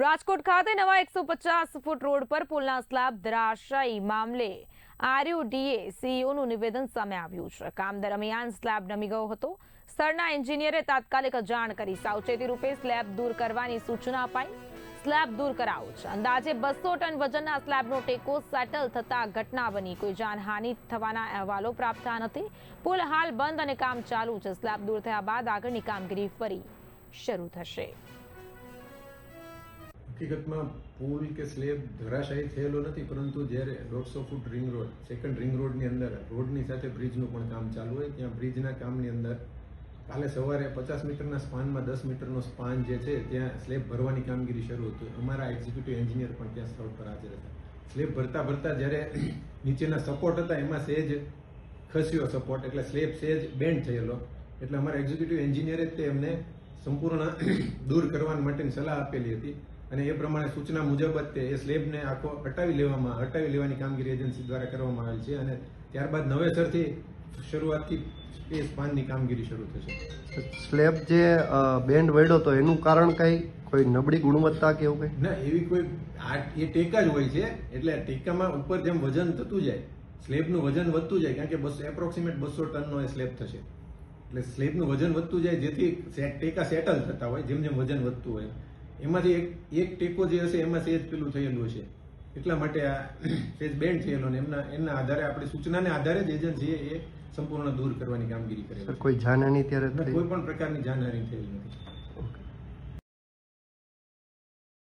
રાજકોટ ખાતે નવા એકસો પચાસ ફૂટ રોડ પર પુલના સ્લેબ ધરાશાયી મામલે આરયુડીએ સીઈઓનું નિવેદન સામે આવ્યું છે. કામ દરમિયાન સ્લેબ નમી ગયો હતો. સ્થળના એન્જિનિયરે તાત્કાલિક જાણ કરી સાવચેતી રૂપે સ્લેબ દૂર કરવાની સૂચના અપાઈ. સ્લેબ દૂર કરાવો છે. અંદાજે બસો ટન વજનના સ્લેબનો ટેકો સેટલ થતા ઘટના બની. કોઈ જાનહાનિ થવાના અહેવાલો પ્રાપ્ત થયા નથી. પુલ હાલ બંધ અને કામ ચાલુ છે. સ્લેબ દૂર થયા બાદ આગળની કામગીરી ફરી શરૂ થશે. હકીકતમાં પુલ કે સ્લેબ ધરાશાયી થયેલો નથી, પરંતુ જ્યારે દોઢસો foot ring road second ring રોડની અંદર રોડની સાથે બ્રિજનું પણ કામ ચાલુ હોય, ત્યાં બ્રિજના કામની અંદર કાલે સવારે પચાસ મીટરના સ્પાનમાં દસ મીટરનો સ્પાન જે છે, ત્યાં સ્લેબ ભરવાની કામગીરી શરૂ હતી. અમારા એક્ઝિક્યુટિવ એન્જિનિયર પણ ત્યાં સ્થળ પર હાજર હતા. સ્લેબ ભરતા ભરતા જ્યારે નીચેના સપોર્ટ હતા, એમાં સહેજ ખસ્યો સપોર્ટ એટલે સ્લેબ સહેજ બેન્ડ થયેલો. એટલે અમારા એક્ઝિક્યુટિવ એન્જિનિયરે તે એમને સંપૂર્ણ દૂર કરવા માટેની સલાહ આપેલી હતી. અને એ પ્રમાણે સૂચના મુજબ જ તે એ સ્લેબને આખો હટાવી લેવામાં હટાવી લેવાની કામગીરી એજન્સી દ્વારા કરવામાં આવેલ છે અને ત્યારબાદ નવેસરથી શરૂઆતથી એ સ્પાનની કામગીરી શરૂ થશે. સ્લેબ જે બેન્ડ વળ્યો તો એનું કારણ કઈ? કોઈ નબળી ગુણવત્તા કે એવું કઈ? ના એવી કોઈ એ ટેકા જ હોય છે એટલે ટેકામાં ઉપર જેમ વજન થતું જાય સ્લેબનું વજન વધતું જાય કારણ કે બસો એપ્રોક્સિમેટ બસો ટનનો એ સ્લેબ થશે. એટલે સ્લેબનું વજન વધતું જાય જેથી ટેકા સેટલ થતા હોય જેમ જેમ વજન વધતું હોય. એમાંથી એક એક ટેકો જે હશે એમાં સેજ પેલું થયેલું હશે. એટલા માટે આ સેજ બેન્ડ થયેલો ને એમના એના આધારે આપણે સૂચનાને આધારે જ એજન્સીએ એ સંપૂર્ણ દૂર કરવાની કામગીરી કરે કોઈ જાનહાની ત્યારે કોઈ પણ પ્રકારની જાનહાની થયેલી નથી.